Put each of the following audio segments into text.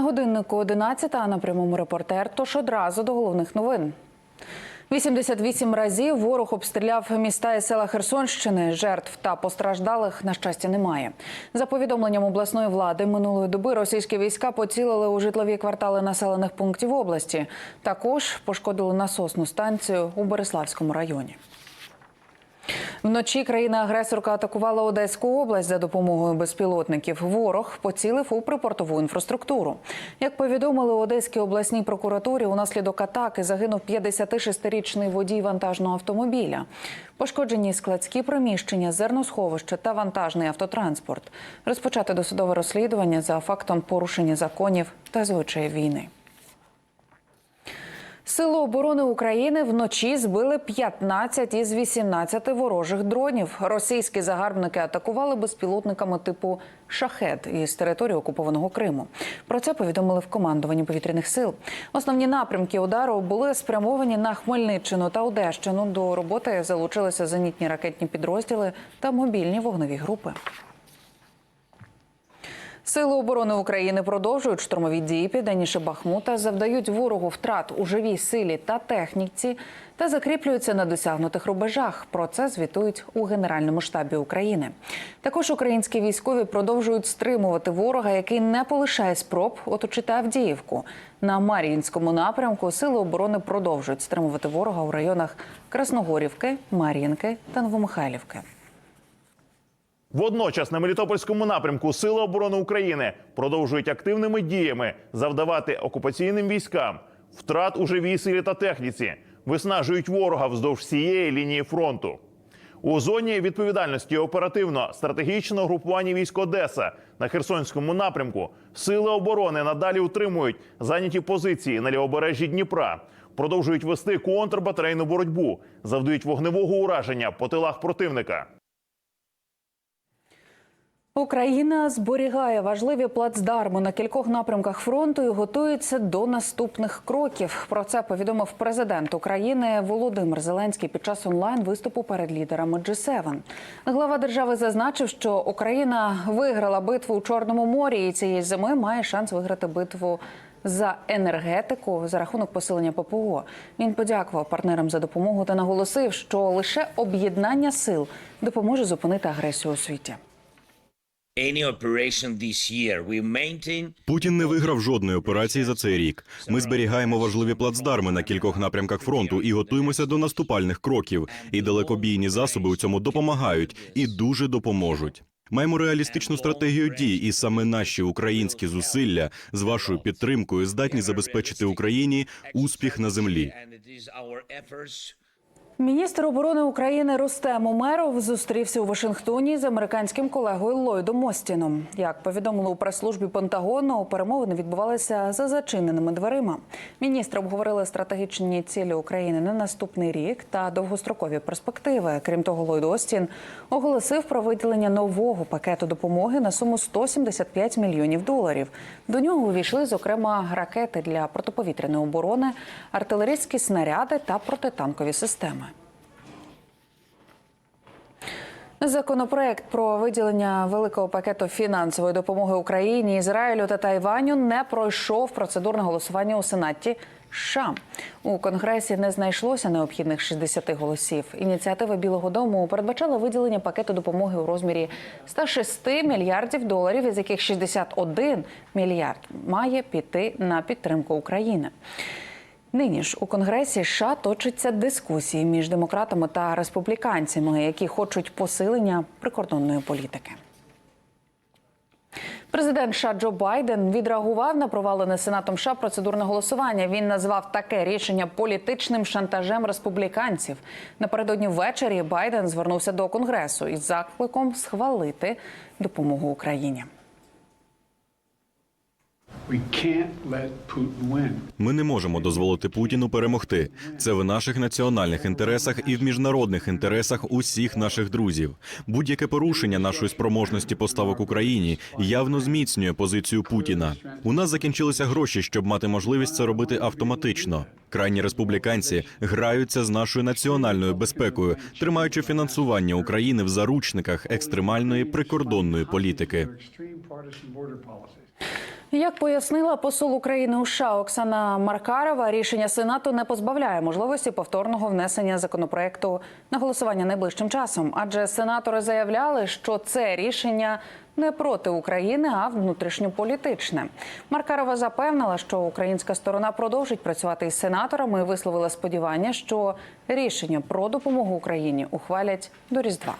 На годиннику 11, а на прямому репортер. Тож одразу до головних новин. 88 разів ворог обстріляв міста і села Херсонщини. Жертв та постраждалих на щастя немає. За повідомленням обласної влади минулої доби російські війська поцілили у житлові квартали населених пунктів області. Також пошкодили насосну станцію у Береславському районі. Вночі країна-агресорка атакувала Одеську область за допомогою безпілотників. Ворог поцілив у припортову інфраструктуру. Як повідомили Одеській обласній прокуратурі, унаслідок атаки загинув 56-річний водій вантажного автомобіля. Пошкоджені складські приміщення, зерносховище та вантажний автотранспорт. Розпочати досудове розслідування за фактом порушення законів та звичаїв війни. Сили оборони України вночі збили 15 із 18 ворожих дронів. Російські загарбники атакували безпілотниками типу шахет із території окупованого Криму. Про це повідомили в командуванні повітряних сил. Основні напрямки удару були спрямовані на Хмельниччину та Одещину. До роботи залучилися зенітні ракетні підрозділи та мобільні вогневі групи. Сили оборони України продовжують штурмові дії південніше Бахмута, завдають ворогу втрат у живій силі та техніці та закріплюються на досягнутих рубежах. Про це звітують у Генеральному штабі України. Також українські військові продовжують стримувати ворога, який не полишає спроб оточити Авдіївку. На Мар'їнському напрямку сили оборони продовжують стримувати ворога у районах Красногорівки, Мар'їнки та Новомихайлівки. Водночас на Мелітопольському напрямку Сили оборони України продовжують активними діями завдавати окупаційним військам втрат у живій силі та техніці, виснажують ворога вздовж всієї лінії фронту. У зоні відповідальності оперативно-стратегічного групування військ Одеса на Херсонському напрямку сили оборони надалі утримують зайняті позиції на лівобережжі Дніпра, продовжують вести контрбатарейну боротьбу, завдають вогневого ураження по тилах противника. Україна зберігає важливі плацдарми на кількох напрямках фронту і готується до наступних кроків. Про це повідомив президент України Володимир Зеленський під час онлайн виступу перед лідерами G7. Глава держави зазначив, що Україна виграла битву у Чорному морі і цієї зими має шанс виграти битву. За енергетику за рахунок посилення ППО він подякував партнерам за допомогу та наголосив, що лише об'єднання сил допоможе зупинити агресію у світі. Путін не виграв жодної операції за цей рік. Ми зберігаємо важливі плацдарми на кількох напрямках фронту і готуємося до наступальних кроків. І далекобійні засоби у цьому допомагають і дуже допоможуть. Маємо реалістичну стратегію дій, і саме наші українські зусилля з вашою підтримкою здатні забезпечити Україні успіх на землі. Міністр оборони України Рустем Умеров зустрівся у Вашингтоні з американським колегою Ллойдом Остіном. Як повідомили у прес-службі Пентагону, перемовини відбувалися за зачиненими дверима. Міністри обговорили стратегічні цілі України на наступний рік та довгострокові перспективи. Крім того, Ллойд Остін оголосив про виділення нового пакету допомоги на суму 175 мільйонів доларів. До нього увійшли зокрема ракети для протиповітряної оборони, артилерійські снаряди та протитанкові системи. Законопроект про виділення великого пакету фінансової допомоги Україні, Ізраїлю та Тайваню не пройшов процедурне голосування у Сенаті. США. у конгресі не знайшлося необхідних 60 голосів. Ініціатива Білого Дому передбачала виділення пакету допомоги у розмірі 106 мільярдів доларів, із яких 61 мільярд має піти на підтримку України. Нині ж у Конгресі США точаться дискусії між демократами та республіканцями, які хочуть посилення прикордонної політики. Президент США Джо Байден відреагував на провалене сенатом США процедурне голосування. Він назвав таке рішення політичним шантажем республіканців. Напередодні ввечері Байден звернувся до конгресу із закликом схвалити допомогу Україні. Ми не можемо дозволити Путіну перемогти. Це в наших національних інтересах і в міжнародних інтересах усіх наших друзів. Будь-яке порушення нашої спроможності поставок Україні явно зміцнює позицію Путіна. У нас закінчилися гроші, щоб мати можливість це робити автоматично. Крайні республіканці граються з нашою національною безпекою, тримаючи фінансування України в заручниках екстремальної прикордонної політики. Як пояснила посол України у США Оксана Маркарова, рішення Сенату не позбавляє можливості повторного внесення законопроекту на голосування найближчим часом, адже сенатори заявляли, що це рішення не проти України, а внутрішньополітичне. Маркарова запевнила, що українська сторона продовжить працювати із сенаторами і висловила сподівання, що рішення про допомогу Україні ухвалять до Різдва.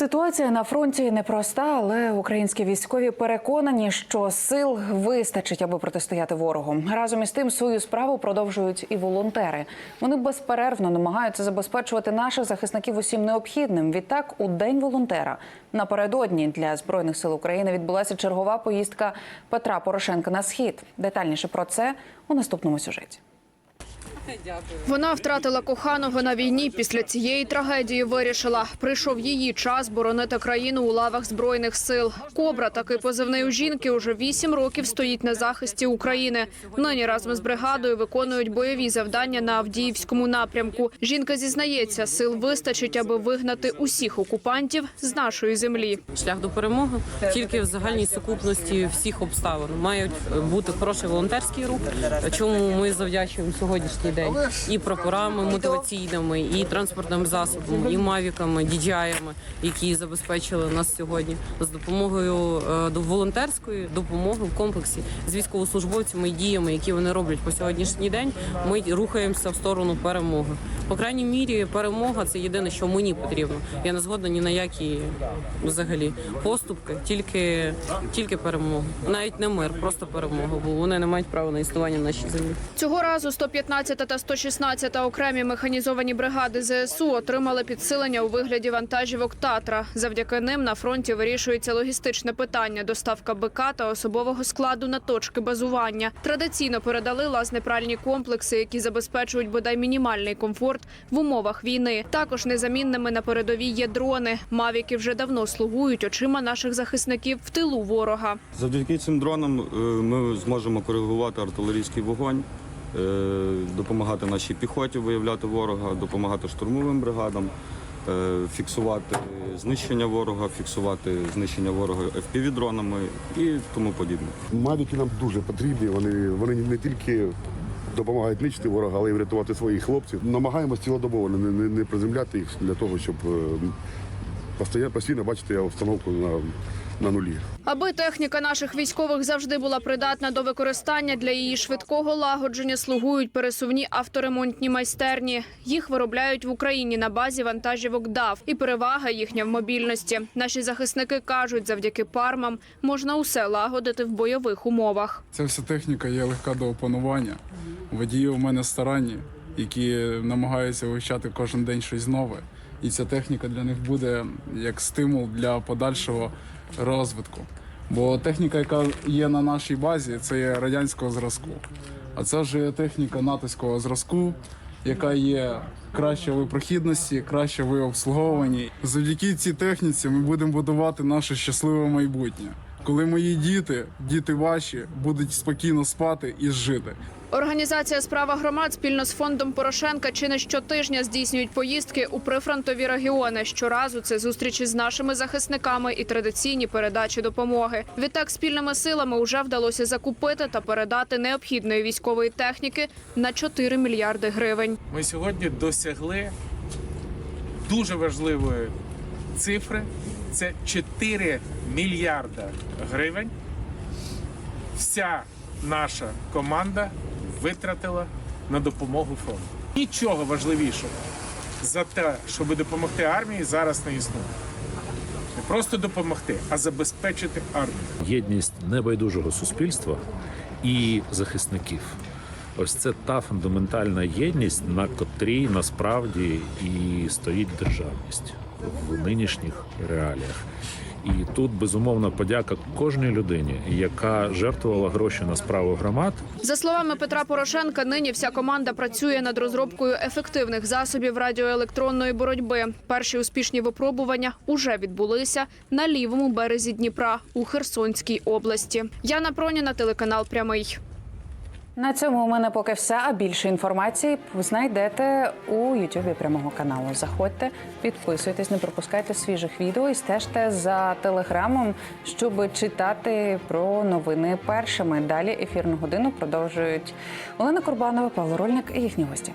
Ситуація на фронті непроста, але українські військові переконані, що сил вистачить, аби протистояти ворогу. Разом із тим свою справу продовжують і волонтери. Вони безперервно намагаються забезпечувати наших захисників усім необхідним. Відтак, у день волонтера напередодні для збройних сил України відбулася чергова поїздка Петра Порошенка на схід. Детальніше про це у наступному сюжеті. Вона втратила коханого на війні. Після цієї трагедії вирішила, прийшов її час боронити країну у лавах збройних сил. Кобра, такий позивний у жінки, уже вісім років стоїть на захисті України. Нині разом з бригадою виконують бойові завдання на Авдіївському напрямку. Жінка зізнається, сил вистачить, аби вигнати усіх окупантів з нашої землі. шлях до перемоги тільки в загальній сукупності всіх обставин. Мають бути хороший волонтерський рух, чому ми завдячуємо сьогоднішній день і прапорами мотиваційними, і транспортним засобом, і мавіками, діджаями, які забезпечили нас сьогодні з допомогою е, до волонтерської допомоги в комплексі з військовослужбовцями і діями, які вони роблять по сьогоднішній день. Ми рухаємося в сторону перемоги. По крайній мірі, перемога це єдине, що мені потрібно. Я не згодна ні на які взагалі поступки, тільки, тільки перемога. Навіть не мир, просто перемога, бо вони не мають права на існування в нашій землі. Цього разу 115 та 116 окремі механізовані бригади ЗСУ отримали підсилення у вигляді вантажівок Татра. Завдяки ним на фронті вирішується логістичне питання: доставка БК та особового складу на точки базування. Традиційно передали лазнепральні комплекси, які забезпечують бодай мінімальний комфорт в умовах війни. Також незамінними на передовій є дрони. Мавіки вже давно слугують очима наших захисників в тилу ворога. Завдяки цим дронам е, ми зможемо коригувати артилерійський вогонь, допомагати нашій піхоті виявляти ворога, допомагати штурмовим бригадам, е, фіксувати знищення ворога, фіксувати знищення ворога FPV-дронами і тому подібне. Мавіки нам дуже потрібні. Вони, вони не тільки допомагають нищити ворога, але й врятувати своїх хлопців. Намагаємося цілодобово не, не, не приземляти їх для того, щоб е, постійно бачити обстановку на, на нулі. Аби техніка наших військових завжди була придатна до використання для її швидкого лагодження, слугують пересувні авторемонтні майстерні. Їх виробляють в Україні на базі вантажівок ДАВ. І перевага їхня в мобільності. Наші захисники кажуть, завдяки пармам можна усе лагодити в бойових умовах. Ця вся техніка є легка до опанування. Водії у мене старанні, які намагаються вивчати кожен день щось нове. І ця техніка для них буде як стимул для подальшого розвитку. Бо техніка, яка є на нашій базі, це є радянського зразку. А це вже техніка натовського зразку, яка є кращої прохідності, краще в обслуговуванні. Завдяки цій техніці ми будемо будувати наше щасливе майбутнє. Коли мої діти, діти ваші, будуть спокійно спати і жити. Організація справа громад спільно з фондом Порошенка чи не щотижня здійснюють поїздки у прифронтові регіони. Щоразу це зустрічі з нашими захисниками і традиційні передачі допомоги. Відтак спільними силами вже вдалося закупити та передати необхідної військової техніки на 4 мільярди гривень. Ми сьогодні досягли дуже важливої цифри. Це 4 мільярда гривень. Вся наша команда витратила на допомогу фронту. Нічого важливішого за те, щоб допомогти армії, зараз не існує. Не просто допомогти, а забезпечити армію. єдність небайдужого суспільства і захисників. Ось це та фундаментальна єдність, на котрій насправді і стоїть державність в нинішніх реаліях. І тут безумовна подяка кожній людині, яка жертвувала гроші на справу громад, За словами Петра Порошенка, нині вся команда працює над розробкою ефективних засобів радіоелектронної боротьби. Перші успішні випробування уже відбулися на лівому березі Дніпра у Херсонській області. Яна Проніна, телеканал Прямий. На цьому у мене поки все. А більше інформації знайдете у Ютубі прямого каналу. Заходьте, підписуйтесь, не пропускайте свіжих відео і стежте за телеграмом, щоб читати про новини першими. Далі ефірну годину продовжують Олена Курбанова, Павло Рольник і їхні гості.